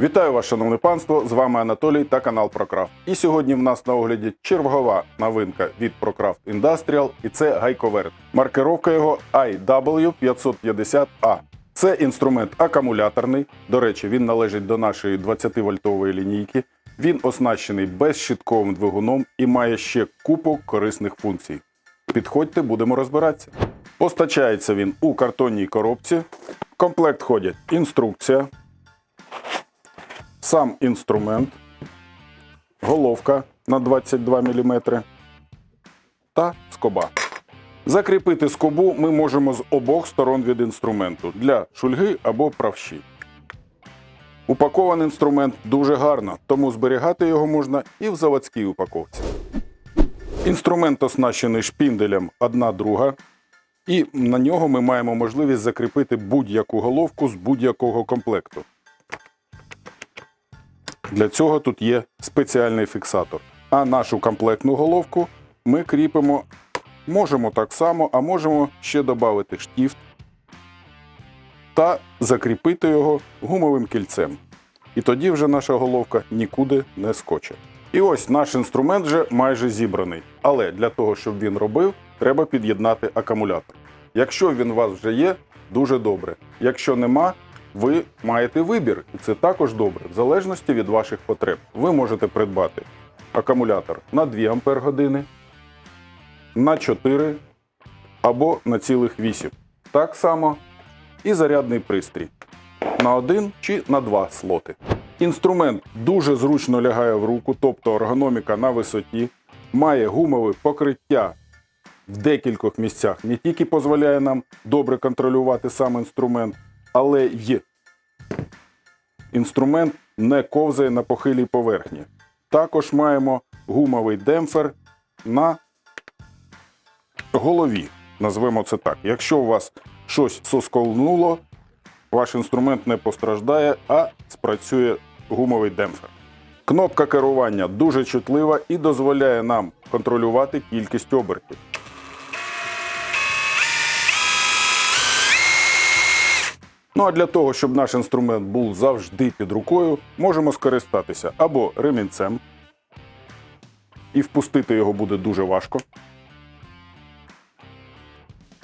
Вітаю вас, шановне панство! З вами Анатолій та канал ProCraft. І сьогодні в нас на огляді чергова новинка від ProCraft Industrial, і це гайковерт. Маркировка його IW550A. Це інструмент акумуляторний. До речі, він належить до нашої 20-вольтової лінійки. Він оснащений безщитковим двигуном і має ще купу корисних функцій. Підходьте, будемо розбиратися. Постачається він у картонній коробці. В комплект входять інструкція, сам інструмент, головка на 22 мм та скоба. Закріпити скобу ми можемо з обох сторон від інструменту для шульги або правші. Упакований інструмент дуже гарно, тому зберігати його можна і в заводській упаковці. Інструмент оснащений шпінделем 1 друга, і на нього ми маємо можливість закріпити будь-яку головку з будь-якого комплекту. Для цього тут є спеціальний фіксатор. А нашу комплектну головку ми кріпимо, можемо так само, а можемо ще додати штіфт та закріпити його гумовим кільцем. І тоді вже наша головка нікуди не скоче. І ось наш інструмент вже майже зібраний. Але для того, щоб він робив, треба під'єднати акумулятор. Якщо він у вас вже є, дуже добре. Якщо нема, ви маєте вибір, і це також добре, в залежності від ваших потреб. Ви можете придбати акумулятор на 2 Ампер години, на 4 або на цілих 8. Так само і зарядний пристрій на 1 чи на 2 слоти. Інструмент дуже зручно лягає в руку, тобто ергономіка на висоті, має гумове покриття в декількох місцях. Не тільки дозволяє нам добре контролювати сам інструмент, але й інструмент не ковзає на похилій поверхні. Також маємо гумовий демпфер на голові. Назвемо це так. Якщо у вас щось соскользнуло, ваш інструмент не постраждає, а спрацює гумовий демпфер. Кнопка керування дуже чутлива і дозволяє нам контролювати кількість обертів. Ну а для того, щоб наш інструмент був завжди під рукою, можемо скористатися або ремінцем, і впустити його буде дуже важко.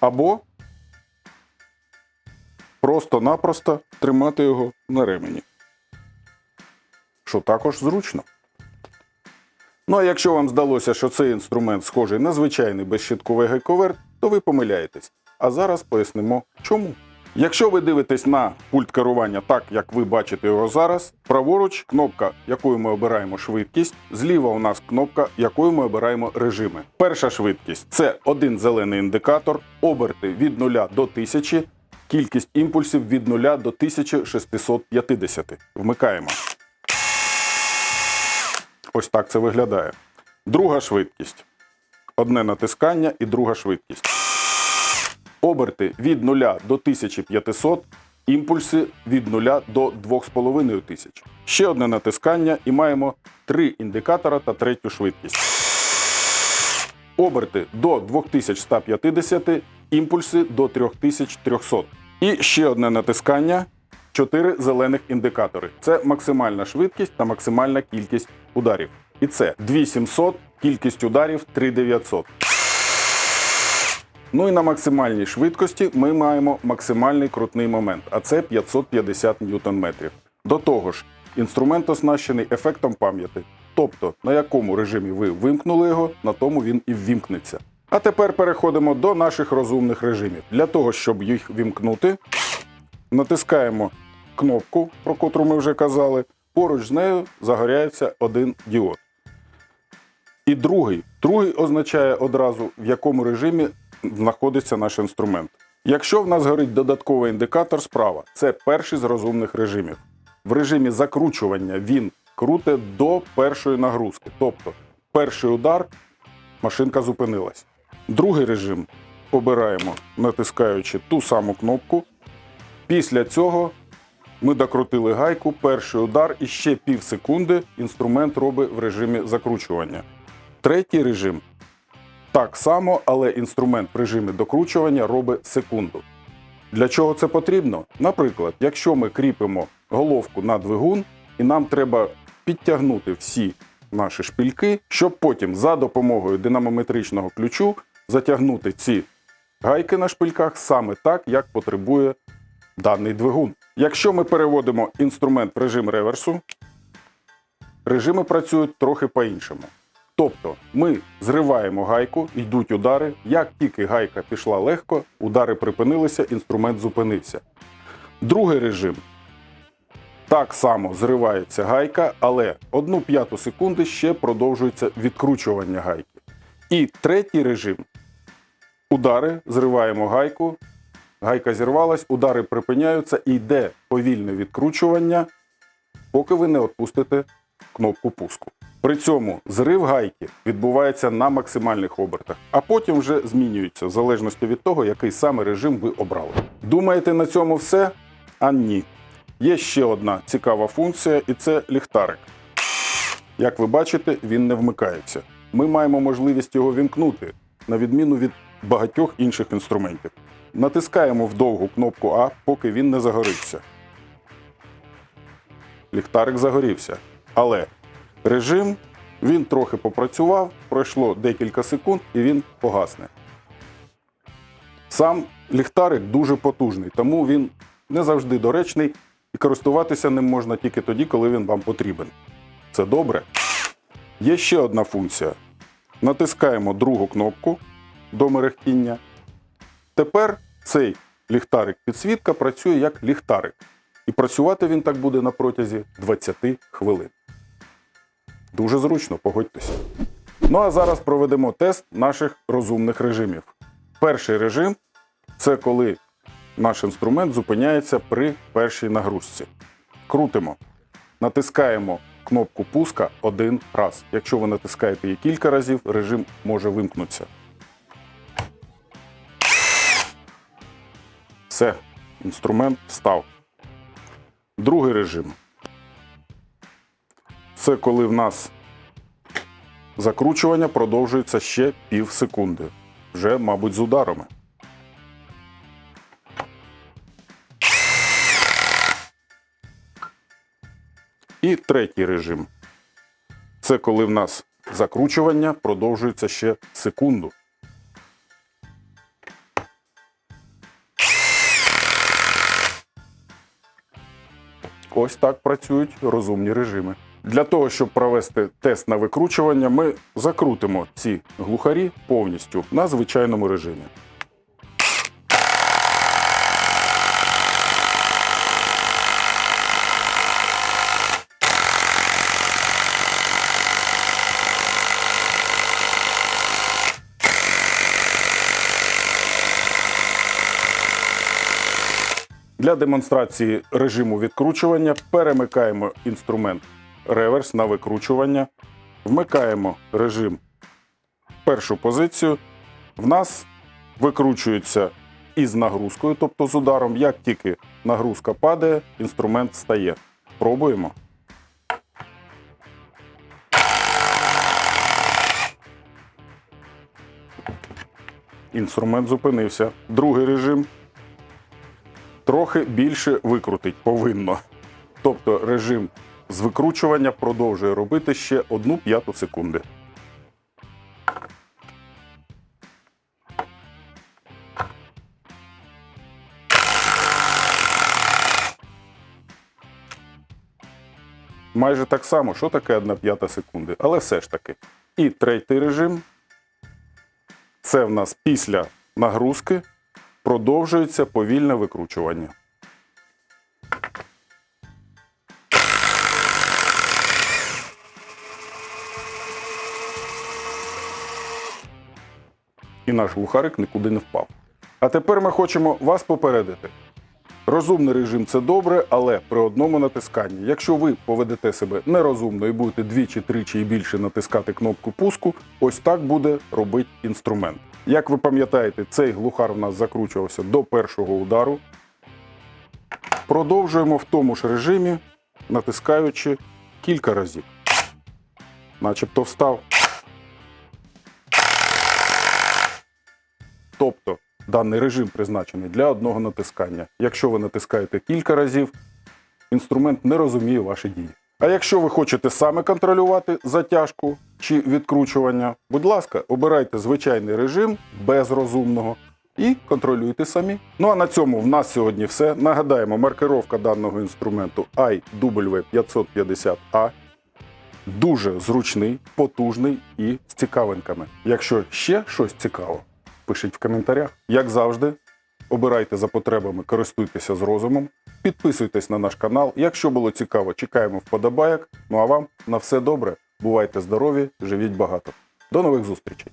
Або просто-напросто тримати його на ремені. Що також зручно. Ну а якщо вам здалося, що цей інструмент схожий на звичайний безщитковий гайковерт, то ви помиляєтесь. А зараз пояснимо чому. Якщо ви дивитесь на пульт керування так, як ви бачите його зараз, праворуч кнопка, якою ми обираємо швидкість, зліва у нас кнопка, якою ми обираємо режими. Перша швидкість це один зелений індикатор, оберти від 0 до 1000, кількість імпульсів від 0 до 1650. Вмикаємо. Ось так це виглядає. Друга швидкість. Одне натискання і друга швидкість. Оберти від 0 до 1500, імпульси від 0 до 2500. Ще одне натискання і маємо три індикатора та третю швидкість. Оберти до 2150, імпульси до 3300. І ще одне натискання. Чотири зелених індикатори. Це максимальна швидкість та максимальна кількість ударів. І це 2700, кількість ударів 3900. Ну і на максимальній швидкості ми маємо максимальний крутний момент, а це 550 ньютон-метрів. До того ж, інструмент оснащений ефектом пам'яті. Тобто, на якому режимі ви вимкнули його, на тому він і ввімкнеться. А тепер переходимо до наших розумних режимів. Для того, щоб їх вімкнути, натискаємо кнопку, про котру ми вже казали. Поруч з нею загоряється один діод. І другий. Другий означає одразу, в якому режимі знаходиться наш інструмент. Якщо в нас горить додатковий індикатор справа, це перший з розумних режимів. В режимі закручування він круте до першої нагрузки. Тобто, перший удар машинка зупинилась. Другий режим обираємо, натискаючи ту саму кнопку. Після цього ми докрутили гайку, перший удар і ще пів секунди інструмент робить в режимі закручування. Третій режим так само, але інструмент в режимі докручування робить секунду. Для чого це потрібно? Наприклад, якщо ми кріпимо головку на двигун, і нам треба підтягнути всі наші шпильки, щоб потім за допомогою динамометричного ключу затягнути ці гайки на шпильках саме так, як потребує даний двигун. Якщо ми переводимо інструмент в режим реверсу, режими працюють трохи по-іншому. Тобто ми зриваємо гайку, йдуть удари. Як тільки гайка пішла легко, удари припинилися, інструмент зупинився. Другий режим так само зривається гайка, але одну п'яту секунди ще продовжується відкручування гайки. І третій режим удари, зриваємо гайку, гайка зірвалась, удари припиняються і йде повільне відкручування, поки ви не відпустите кнопку пуску. При цьому зрив гайки відбувається на максимальних обертах, а потім вже змінюється в залежності від того, який саме режим ви обрали. Думаєте, на цьому все? А ні. Є ще одна цікава функція, і це ліхтарик. Як ви бачите, він не вмикається. Ми маємо можливість його вімкнути, на відміну від багатьох інших інструментів. Натискаємо вдовгу кнопку А, поки він не загориться. Ліхтарик загорівся. Але режим він трохи попрацював, пройшло декілька секунд і він погасне. Сам ліхтарик дуже потужний, тому він не завжди доречний і користуватися ним можна тільки тоді, коли він вам потрібен. Це добре. Є ще одна функція. Натискаємо другу кнопку до мерехтіння. Тепер цей ліхтарик підсвітка працює як ліхтарик. І працювати він так буде на протязі 20 хвилин. Дуже зручно, погодьтеся. Ну а зараз проведемо тест наших розумних режимів. Перший режим це коли наш інструмент зупиняється при першій нагрузці. Крутимо. Натискаємо кнопку пуска один раз. Якщо ви натискаєте її кілька разів, режим може вимкнутися. Все, інструмент став. Другий режим. Це коли в нас закручування продовжується ще пів секунди. Вже, мабуть, з ударами. І третій режим. Це коли в нас закручування продовжується ще секунду. Ось так працюють розумні режими. Для того, щоб провести тест на викручування, ми закрутимо ці глухарі повністю на звичайному режимі. Для демонстрації режиму відкручування перемикаємо інструмент реверс на викручування, вмикаємо режим першу позицію. В нас викручується із нагрузкою, тобто з ударом. Як тільки нагрузка падає, інструмент стає. Пробуємо. Інструмент зупинився. Другий режим трохи більше викрутить повинно. Тобто режим з викручування продовжує робити ще одну п'яту секунди. Майже так само, що таке одна п'ята секунди, але все ж таки. І третій режим це в нас після нагрузки продовжується повільне викручування. Наш глухарик нікуди не впав. А тепер ми хочемо вас попередити. Розумний режим це добре, але при одному натисканні. Якщо ви поведете себе нерозумно і будете двічі, тричі і більше натискати кнопку пуску, ось так буде робити інструмент. Як ви пам'ятаєте, цей глухар в нас закручувався до першого удару. Продовжуємо в тому ж режимі, натискаючи кілька разів. Начебто встав. Тобто даний режим призначений для одного натискання. Якщо ви натискаєте кілька разів, інструмент не розуміє ваші дії. А якщо ви хочете саме контролювати затяжку чи відкручування, будь ласка, обирайте звичайний режим без розумного і контролюйте самі. Ну а на цьому в нас сьогодні все. Нагадаємо, маркировка даного інструменту IW550A дуже зручний, потужний і з цікавинками. Якщо ще щось цікаво, пишіть в коментарях. Як завжди, обирайте за потребами, користуйтеся з розумом, підписуйтесь на наш канал. Якщо було цікаво, чекаємо вподобайок. Ну а вам на все добре. Бувайте здорові, живіть багато. До нових зустрічей!